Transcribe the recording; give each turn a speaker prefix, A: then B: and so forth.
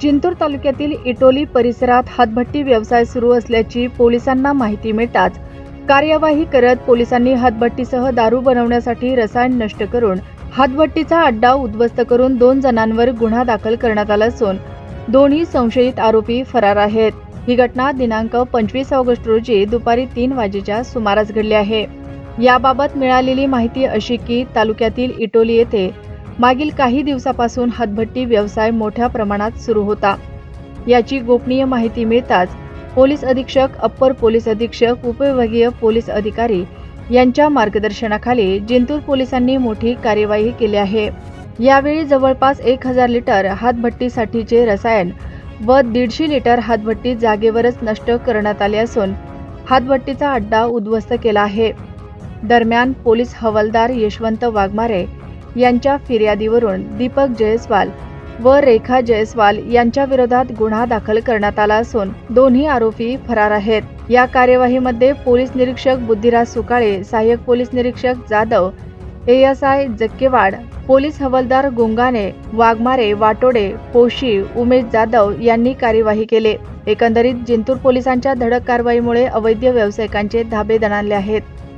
A: जिंतूर तालुक्यातील इटोली परिसरात हातभट्टी व्यवसाय सुरू असल्याची पोलिसांना माहिती मिळताच कार्यवाही करत पोलिसांनी हातभट्टीसह दारू बनवण्यासाठी रसायन नष्ट करून हातभट्टीचा अड्डा उद्ध्वस्त करून दोन जणांवर गुन्हा दाखल करण्यात आला असून दोन्ही संशयित आरोपी फरार आहेत. ही घटना दिनांक पंचवीस ऑगस्ट रोजी दुपारी तीन वाजेच्या सुमारास घडली आहे. याबाबत मिळालेली माहिती अशी की तालुक्यातील इटोली येथे मागील काही दिवसापासून हातभट्टी व्यवसाय मोठ्या प्रमाणात सुरू होता. याची गोपनीय माहिती मिळताच पोलीस अधीक्षक अप्पर पोलीस अधीक्षक उपविभागीय पोलीस अधिकारी यांच्या मार्गदर्शनाखाली जिंतूर पोलिसांनी मोठी कार्यवाही केली आहे. यावेळी जवळपास एक हजार लिटर हातभट्टीसाठीचे रसायन व दीडशे लिटर हातभट्टी जागेवरच नष्ट करण्यात आले असून हातभट्टीचा अड्डा उद्ध्वस्त केला आहे. दरम्यान पोलीस हवालदार यशवंत वाघमारे यांच्या फिर्यादीवरून दीपक जयस्वाल व रेखा जयस्वाल यांच्या विरोधात गुन्हा दाखल करण्यात आला असून दोन्ही आरोपी फरार आहेत. या कार्यवाहीमध्ये पोलीस निरीक्षक बुद्धिराज सुकाळे सहाय्यक पोलीस निरीक्षक जाधव एएसआय जक्केवाड पोलीस हवालदार गुंगाने वाघमारे वाटोडे पोशी उमेश जाधव यांनी कार्यवाही केले. एकंदरीत जिंतूर पोलिसांच्या धडक कारवाईमुळे अवैध व्यावसायिकांचे धाबे दणाणले आहेत.